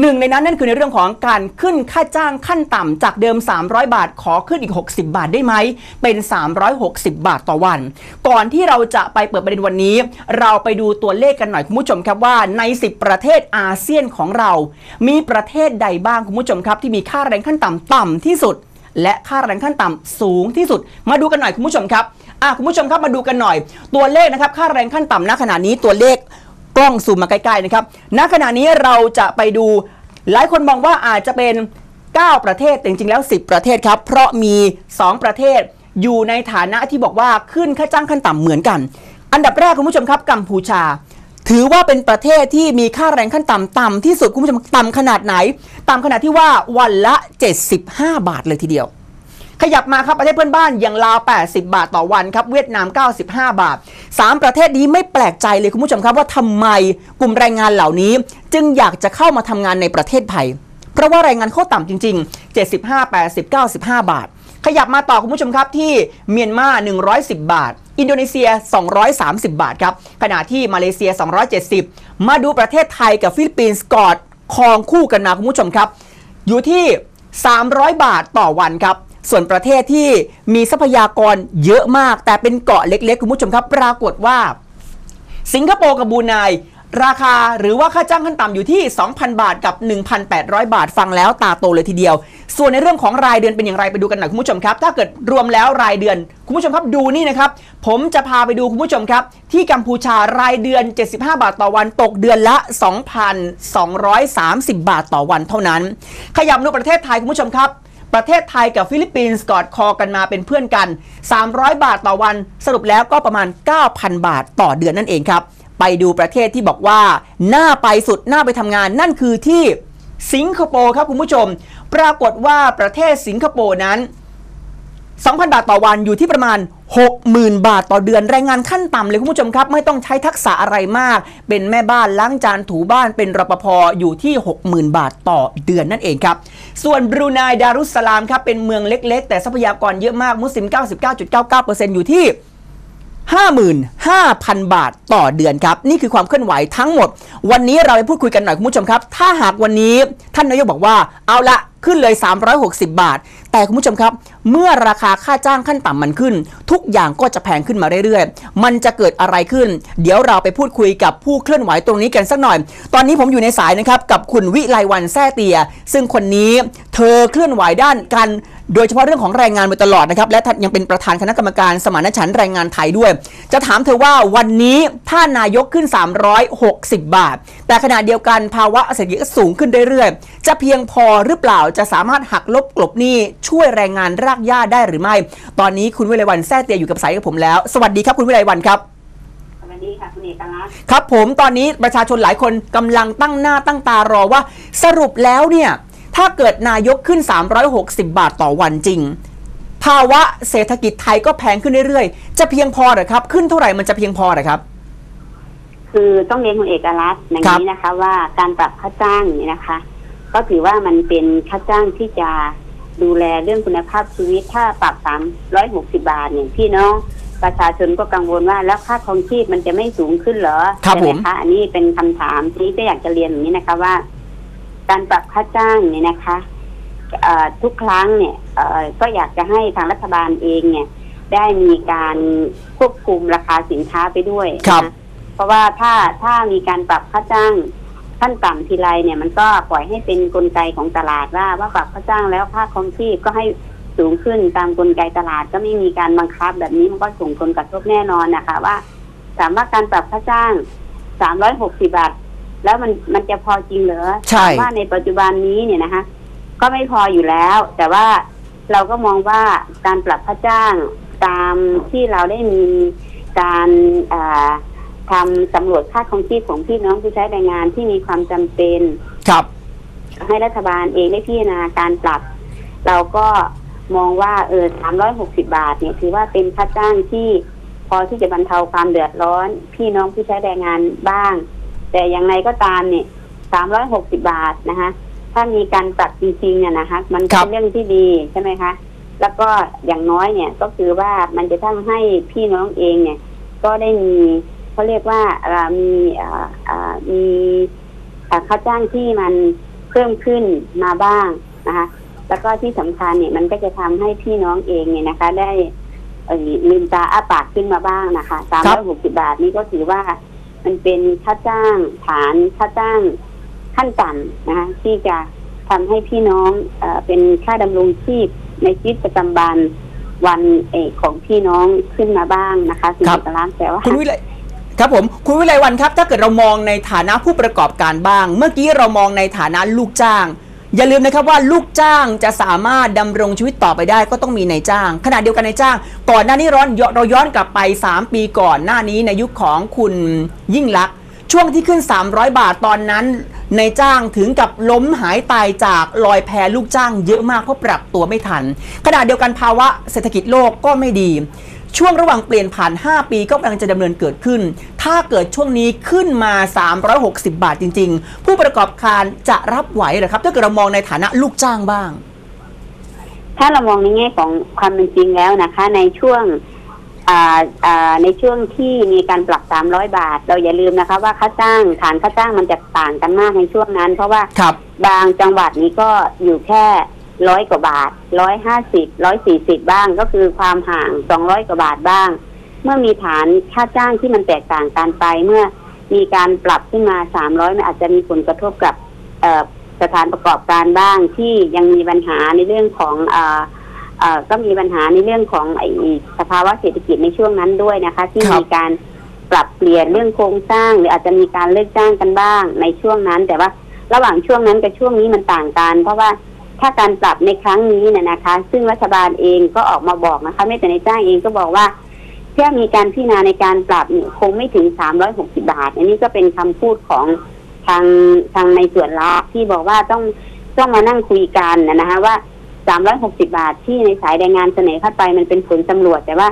หนึ่งในนั้นนั่นคือในเรื่องของการขึ้นค่าจ้างขั้นต่ำจากเดิม 300 บาทขอขึ้นอีก 60 บาทได้ไหม เป็น 360 บาทต่อวัน ก่อนที่เราจะไปเปิดประเด็นวันนี้ เราไปดูตัวเลขกันหน่อยคุณผู้ชมครับว่าใน 10 ประเทศอาเซียนของเรา มีประเทศใดบ้างคุณผู้ชมครับ ที่มีค่าแรงขั้นต่ำต่ำที่สุด และค่าแรงขั้นต่ำสูงที่สุด มาดูกันหน่อยคุณผู้ชมครับอะคุณผู้ชมครับมาดูกันหน่อย ตัวเลขนะครับค่าแรงขั้นต่ำณขณะนี้ตัวเลข กล้องซูมมาใกล้ๆนะครับณขณะนี้เราจะไปดูหลายคนมองว่าอาจจะเป็น 9 ประเทศแต่จริงๆแล้ว 10 ประเทศครับ เพราะมี 2 ประเทศอยู่ในฐานะที่บอกว่าขึ้นค่าจ้างขั้นต่ำเหมือนกัน อันดับแรกคุณผู้ชมครับกัมพูชา ถือว่าเป็นประเทศที่มีค่าแรงขั้นต่ำต่ำที่สุดคุณผู้ชมต่ำขนาดไหน ต่ำขนาดที่ว่าวันละ 75 บาทเลยทีเดียว ขยับมาครับประเทศเพื่อนบ้านอย่างลาว 80 บาทต่อวันครับเวียดนาม 95 บาท 3 ประเทศนี้ไม่แปลกใจเลยคุณผู้ชมครับว่าทำไมกลุ่มแรงงานเหล่านี้ จึงอยากจะเข้ามาทำงานในประเทศไทย เพราะว่าแรงงานโคตรต่ำจริง ๆ 75 80 95 บาท ขยับมาต่อคุณผู้ชมครับที่เมียนมา 110 บาทอินโดนีเซีย 230 บาทครับ ขณะที่มาเลเซีย 270 มาดูประเทศไทยกับฟิลิปปินส์กอดคองคู่กันมาคุณผู้ชมครับ อยู่ที่ 300 บาทต่อวันครับ ส่วนประเทศที่มีทรัพยากรเยอะมาก แต่เป็นเกาะเล็กๆ คุณผู้ชมครับ ปรากฏว่า สิงคโปร์กับบรูไนราคาหรือว่าค่าจ้างขั้นต่ำอยู่ที่ 2,000 บาทกับ 1,800 บาทฟังแล้วตาโตเลยทีเดียว ส่วนในเรื่องของรายเดือนเป็นอย่างไรไปดูกันหน่อยคุณผู้ชมครับ ถ้าเกิดรวมแล้วรายเดือน คุณผู้ชมครับดูนี่นะครับ ผมจะพาไปดูคุณผู้ชมครับ ที่กัมพูชารายเดือน 75 บาทต่อวันตกเดือนละ 2,230 บาทต่อวันเท่านั้น ขยับดูประเทศไทยคุณผู้ชมครับ ประเทศไทยกับฟิลิปปินส์กอดคอกันมาเป็นเพื่อนกัน 300 บาทต่อวันสรุปแล้วก็ประมาณ 9,000 บาทต่อเดือนนั่นเองครับ ไปดูประเทศที่บอกว่าน่าไปสุดน่าไปทำงานนั่นคือที่สิงคโปร์ครับคุณผู้ชม ปรากฏว่าประเทศสิงคโปร์นั้น 2,000 บาทต่อวันอยู่ที่ประมาณ 60,000 บาทต่อเดือนแรงงานขั้นต่ำเลยคุณผู้ชมครับ ไม่ต้องใช้ทักษะอะไรมาก เป็นแม่บ้านล้างจานถูบ้านเป็นรปภอยู่ที่ 60,000 บาทต่อเดือนนั่นเองครับ ส่วนบรูไนดารุสสลามครับ เป็นเมืองเล็กๆ แต่ทรัพยากรเยอะมากมุสลิม 99.99%อยู่ที่ 55,000 บาทต่อเดือนครับ นี่คือความเคลื่อนไหวทั้งหมด วันนี้เราไปพูดคุยกันหน่อยคุณผู้ชมครับ ถ้าหากวันนี้ท่านนายกบอกว่าเอาละ ขึ้นเลย 360 บาท แต่คุณผู้ชมครับ เมื่อราคาค่าจ้างขั้นต่ำมันขึ้น ทุกอย่างก็จะแพงขึ้นมาเรื่อยๆ มันจะเกิดอะไรขึ้น เดี๋ยวเราไปพูดคุยกับผู้เคลื่อนไหวตรงนี้กันสักหน่อย ตอนนี้ผมอยู่ในสายนะครับกับคุณวิไลวันแซ่เตีย ซึ่งคนนี้เธอเคลื่อนไหวด้านการโดยเฉพาะเรื่องของแรงงานมาตลอดนะครับ และยังเป็นประธานคณะกรรมการสมานฉันท์แรงงานไทยด้วย จะถามเธอว่าวันนี้ถ้านายกขึ้น 360 บาท แต่ขณะเดียวกันภาวะเศรษฐกิจก็สูงขึ้นเรื่อยๆ จะเพียงพอหรือเปล่าจะสามารถหักลบกลบหนี้ช่วยแรงงานรากหญ้าได้หรือไม่ ตอนนี้คุณวิไลวันแซ่เตียอยู่กับสายกับผมแล้ว สวัสดีครับคุณวิไลวันครับสวัสดีค่ะคุณเอกลักษณ์ครับผมตอนนี้ประชาชนหลายคนกำลังตั้งหน้าตั้งตารอว่า สรุปแล้วเนี่ย ถ้าเกิดนายกขึ้น 360 บาทต่อวันจริง ภาวะเศรษฐกิจไทยก็แพงขึ้นเรื่อยๆ จะเพียงพอเหรอครับ ขึ้นเท่าไหร่มันจะเพียงพอเหรอครับ คือต้องเรียนคุณเอกลักษณ์อย่างครับนี้นะคะ ว่าการปรับค่าจ้างนี่นะคะ ก็ถือว่ามันเป็นค่าจ้างที่จะดูแลเรื่องคุณภาพชีวิตถ้าปรับสามร้อยหกสิบาทเนี่ยพี่น้องประชาชนก็กังวลว่าแล้วค่าครองชีพมันจะไม่สูงขึ้นเหรอครับใช่ไหผมมคะอันนี้เป็นคำถามที่ก็อยากจะเรียนอย่างนี้นะคะว่า การปรับค่าจ้างเนี่ยนะคะเอ่อทุกครั้งเนี่ยเอ่อก็อยากจะให้ทางรัฐบาลเองเนี่ย ได้มีการควบคุมราคาสินค้าไปด้วยครับนะเพราะว่าถ้าถ้ามีการปรับค่าจ้าง ขั้นต่ำทีไรเนี่ยมันก็ปล่อยให้เป็นกลไกของตลาดว่าว่าปรับค่าจ้างแล้วค่าครองชีพก็ให้สูงขึ้นตามกลไกตลาดก็ไม่มีการบังคับ แบบนี้มันก็ส่งผลกระทบแน่นอนนะคะว่าถามว่าการปรับค่าจ้างสามร้อยหกสิบาท แล้วมันมันจะพอจริงเหรอใช่ถามว่าในปัจจุบันนี้เนี่ยนะคะ ก็ไม่พออยู่แล้ว แต่ว่าเราก็มองว่าการปรับค่าจ้างตามที่เราได้มีการอ่า ทำสำรวจค่าครองชีพของพี่น้องผู้ใช้แรงงานที่มีความจำเป็น ครับ ให้รัฐบาลเองได้พิจารณาการปรับ เราก็มองว่าเออ360บาทเนี่ยถือว่าเป็นค่าจ้างที่พอที่จะบรรเทาความเดือดร้อน พี่น้องผู้ใช้แรงงานบ้าง แต่อย่างไรก็ตามเนี่ย360บาทนะคะถ้ามีการปรับจริงๆเนี่ยนะคะมันครัเป็บนเรื่องที่ดีใช่ไหมคะ แล้วก็อย่างน้อยเนี่ยก็คือว่ามันจะทำให้พี่น้องเองเนี่ย ก็ได้มี เขาเรียกว่าเอ่อมีเอ่อเอ่อมีเอ่อค่าจ้างที่มันพิ่มขึ้นมาบ้างนะคะแล้วก็ที่สำคัญเนี่ยมันก็จะทำให้พี่น้องเองเนี่ยนะคะ ได้เอ่อลืมตาอ้าปากขึ้นมาบ้างนะคะสามครัร้อยหกสิบาทนี่ก็ถือว่ามันเป็นค่าจ้างฐานค่าจ้างขั้นต่ำนะคะที่จะทำให้พี่น้องเออเป็นค่าดำรงชีพในชีวิตประจำวันวันเอกของพี่น้องขึ้นมาบ้างนะคะสี่ครับสิบล้านแต่ว่าคุณวิไล ครับผมคุณวิไลวันครับ ถ้าเกิดเรามองในฐานะผู้ประกอบการบ้าง เมื่อกี้เรามองในฐานะลูกจ้าง อย่าลืมนะครับว่าลูกจ้างจะสามารถดำรงชีวิตต่อไปได้ก็ต้องมีนายจ้าง ขณะเดียวกันนายจ้าง ก่อนหน้านี้ร้อนเราย้อนกลับไป 3 ปีก่อนหน้านี้ในยุคของคุณยิ่งลักษณ์ช่วงที่ขึ้น 300 บาทตอนนั้นนายจ้างถึงกับล้มหายตายจากลอยแพลูกจ้างเยอะมากเพราะปรับตัวไม่ทัน ขณะเดียวกันภาวะเศรษฐกิจโลกก็ไม่ดี ช่วงระหว่างเปลี่ยนผ่าน 5 ปีก็กำลังจะดำเนินเกิดขึ้น ถ้าเกิดช่วงนี้ขึ้นมา 360 บาทจริง ๆ ผู้ประกอบการจะรับไหวเหรอครับ ถ้าเกิดเรามองในฐานะลูกจ้างบ้าง ถ้าเรามองในแง่ของความเป็นจริงแล้วนะคะ ในช่วงอ่าอ่าในช่วงที่มีการปรับ 300 บาท เราอย่าลืมนะคะ ว่าค่าจ้างฐานค่าจ้างมันจะต่างกันมากในช่วงนั้น เพราะว่าครับบางจังหวัดนี้ก็อยู่แค่ ร้อยกว่าบาทร้อยห้าสิบร้อยสี่สิบบ้างก็คือความห่างสองร้อยกว่าบาทบ้าง เมื่อมีฐานค่าจ้างที่มันแตกต่างกันไปเมื่อมีการปรับขึ้นมาสามร้อยมันอาจจะมีผลกระทบกับเอ่อสถานประกอบการบ้างที่ยังมีปัญหาในเรื่องของเอ่อเอ่อก็มีปัญหาในเรื่องของไอ้สภาวะเศรษฐกิจในช่วงนั้นด้วยนะคะ ที่ครับมีการปรับเปลี่ยนเรื่องโครงสร้าง หรืออาจจะมีการเลิกจ้างกันบ้างในช่วงนั้น แต่ว่าระหว่างช่วงนั้นกับช่วงนี้มันต่างกัน เพราะว่า ถ้าการปรับในครั้งนี้เนี่ยนะคะ ซึ่งรัฐบาลเองก็ออกมาบอกนะคะ ไม่แต่ในจ้างเองก็บอกว่าแค่มีการพิจารณาในการปรับเนี่ยคงไม่ถึง 360 บาท อันนี้ก็เป็นคำพูดของทางทางในส่วนละที่บอกว่าต้องต้องมานั่งคุยกันนะนะคะว่า 360 บาทที่ในสายแรงงานเสนอเข้าไปมันเป็นผลสำรวจ แต่ว่า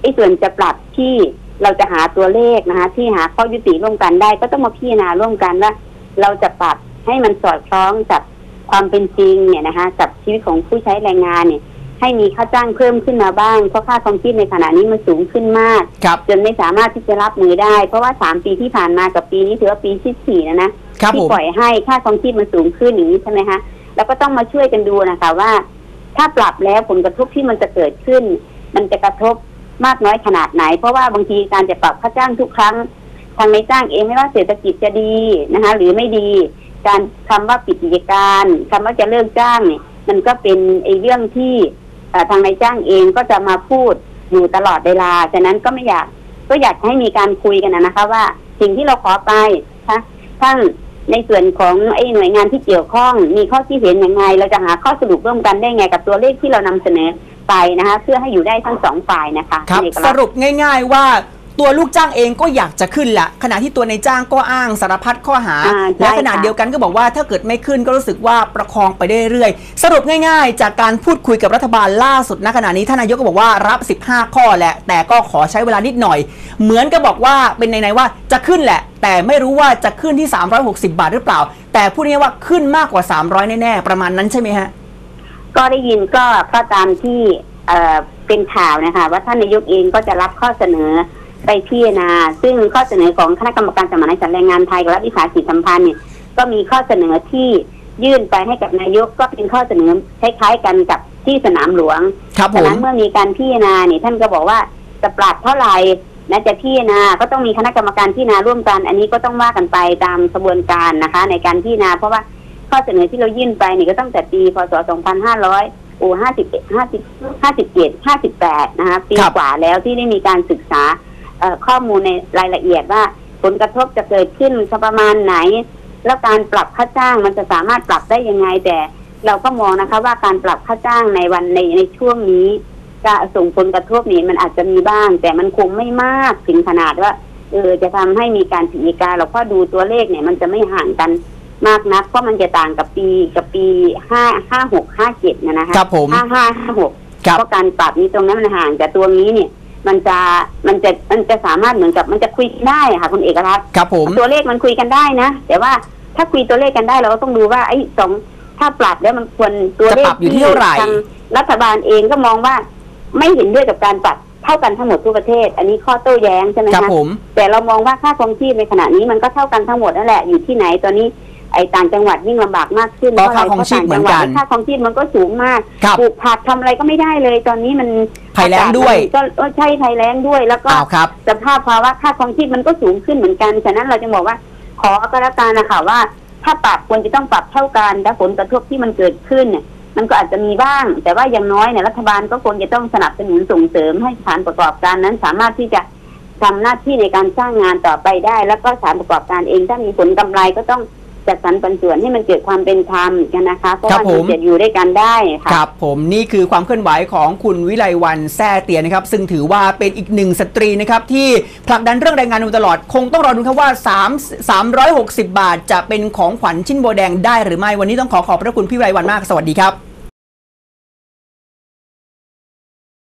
ไอ้ส่วนจะปรับที่เราจะหาตัวเลขนะคะ ที่หาข้อยุติร่วมกันได้ ก็ต้องมาพิจารณาร่วมกันว่าเราจะปรับให้มันสอดคล้องกับ ความเป็นจริงเนี่ยนะคะกับชีวิตของผู้ใช้แรงงานเนี่ย ให้มีค่าจ้างเพิ่มขึ้นมาบ้าง เพราะค่าครองชีพในขณะนี้มันสูงขึ้นมากครับจนไม่สามารถที่จะรับมือได้ เพราะว่าสามปีที่ผ่านมากับปีนี้ถือว่าปีที่สี่แล้วนะครับที่ผมปล่อยให้ค่าครองชีพมันสูงขึ้นอย่างนี้ใช่ไหมคะแล้วก็ต้องมาช่วยกันดูนะคะว่า ถ้าปรับแล้วผลกระทบที่มันจะเกิดขึ้น มันจะกระทบมากน้อยขนาดไหน เพราะว่าบางทีการจะปรับค่าจ้างทุกครั้งทางในจ้างเองไม่ว่าเศรษฐกิจจะดีนะคะ หรือไม่ดี การคำว่าปิดกิจการคำว่าจะเลิกจ้างเนี่ย มันก็เป็นไอ้เรื่องที่เอ่อทางนายจ้างเองก็จะมาพูดอยู่ตลอดเวลา ฉะนั้นก็ไม่อยากก็อยากให้มีการคุยกันนะนะคะ ว่าสิ่งที่เราขอไปคะทั้งในส่วนของไอ้หน่วยงานที่เกี่ยวข้อง มีข้อคิดเห็นยังไง เราจะหาข้อสรุปร่วมกันได้ไงกับตัวเลขที่เรานำเสนอไปนะคะ เพื่อให้อยู่ได้ทั้งสองฝ่ายนะคะครับณเอกสลักษณ์รุปง่าย ๆว่า ตัวลูกจ้างเองก็อยากจะขึ้นแหละขณะที่ตัวในายจ้างก็อ้างสารพัดข้อหาอ่าใช่และขณะค่ะเดียวกันก็บอกว่าถ้าเกิดไม่ขึ้นก็รู้สึกว่าประคองไปได้เรื่อยๆ สรุปง่ายๆ จากการพูดคุยกับรัฐบาลล่าสุดณขณะนี้ท่านนายกก็บอกว่ารับ 15 ข้อแหละ แต่ก็ขอใช้เวลานิดหน่อย เหมือนกับบอกว่าเป็นในๆว่าจะขึ้นแหละ แต่ไม่รู้ว่าจะขึ้นที่ 360 บาทหรือเปล่า แต่พูดง่ายๆว่าขึ้นมากกว่า 300 แน่ๆประมาณนั้นใช่ไหมฮะก็ได้ยินก็ก็ตามที่เอ่อเป็นข่าวนะคะว่าท่านนายกเองก็จะรับข้อเสนอ ไปพิจารณา ซึ่งข้อเสนอของคณะกรรมการสมานฉันท์แรงงานไทยกับรัฐวิสาหกิจสัมพันธ์เนี่ยก็มีข้อเสนอที่ยื่นไปให้กับนายกก็เป็นข้อเสนอคล้ายๆกันกับที่สนามหลวงครับผฉะมนั้นเมื่อมีการพิจารณาเนี่ยท่านก็บอกว่าจะปรับเท่าไหร่นะจะพิจารณาก็ต้องมีคณะกรรมการพิจารณาร่วมกัน อันนี้ก็ต้องว่ากันไปตามกระบวนการนะคะ ในการพิจารณาเพราะว่าข้อเสนอที่เรายื่นไปนี่ก็ตั้งแต่ปีพศ 2500โอ้ห้าสิบห้าสิบห้าสิบเจ็ดห้าสิบแปดนะคะปีครับกว่าแล้วที่ได้มีการศึกษาเอ่อ ข้อมูลในรายละเอียดว่า ผลกระทบจะเกิดขึ้นประมาณไหน แล้วการปรับค่าจ้างมันจะสามารถปรับได้ยังไงแต่เราก็มองนะคะว่าการปรับค่าจ้างในวันในในช่วงนี้จะส่งผลกระทบนี่มันอาจจะมีบ้าง แต่มันคงไม่มากถึงขนาดว่าเออจะทำให้มีการผิดการเราก็ดูตัวเลขเนี่ย มันจะไม่ห่างกันมากนัก เพราะมันจะต่างกับปีกับปีห้าห้าหกห้าเจ็ดนะนะคะครับผมห้าห้าห้าหกครับเพราะการปรับนี้ตรงนั้นมันห่างแต่ตัวนี้เนี่ย มันจะมันจะมันจะสามารถเหมือนกับมันจะคุยกันได้อะค่ะคุณเอกรัตน์ครับผมตัวเลขมันคุยกันได้นะแต่ว่าถ้าคุยตัวเลขกันได้เราก็ต้องดูว่าไอ้สองถ้าปรับแล้วมันควรตัวเลจะขปรับอยู่ที่เท่าไหร่ทางรัฐบาลเองก็มองว่าไม่เห็นด้วยกับการปรับเท่ากันทั้งหมดทั่วประเทศ อันนี้ข้อโต้แย้งใช่ไหมครับคะผมแต่เรามองว่าค่าครองชีพในขณะนี้มันก็เท่ากันทั้งหมดนั่นแหละอยู่ที่ไหนตอนนี้ ไอ้ต่างจังหวัดยิ่งลำบากมากขึ้นเพราะอะไรค่าครองชีพพราะต่างจัหวัดเหมือนกันค่าครองชีพมันก็สูงมากครับปลูกผักทำอะไรก็ไม่ได้เลย ตอนนี้มันภัยแล้งด้วยก็เออใช่ภัยแล้งด้วย แล้วก็อ้าวครับสภาพภาวะค่าครองชีพมันก็สูงขึ้นเหมือนกัน ฉะนั้นเราจะบอกว่า ขอก็แล้วกันนะคะว่า ถ้าปรับควรจะต้องปรับเท่ากันแต่ผลกระทบที่มันเกิดขึ้นเนี่ยมันก็อาจจะมีบ้าง แต่ว่าอย่างน้อยเนี่ยรัฐบาลก็ควรจะต้องสนับสนุนส่งเสริมให้สถานประกอบการนั้น สามารถที่จะทำหน้าที่ในการสร้างงานต่อไปได้ แล้วก็สถานประกอบการเองถ้ามีผลกำไรก็ต้อง จัดสรรปันส่วนให้มันเกิดความเป็นธรรมกันนะคะเพราะครับว่าผมมันจะอยู่ด้วยกันได้ค่ะครับผมนี่คือความเคลื่อนไหวของคุณวิไลวันแซ่เตียนนะครับ ซึ่งถือว่าเป็นอีกหนึ่งสตรีนะครับที่ผลักดันเรื่องแรงงานมาตลอด คงต้องรอดูครับว่า 3 360 บาท จะเป็นของขวัญชิ้นโบแดงได้หรือไม่วันนี้ต้องขอขอบพระคุณพี่วิไลวันมากสวัสดีครับ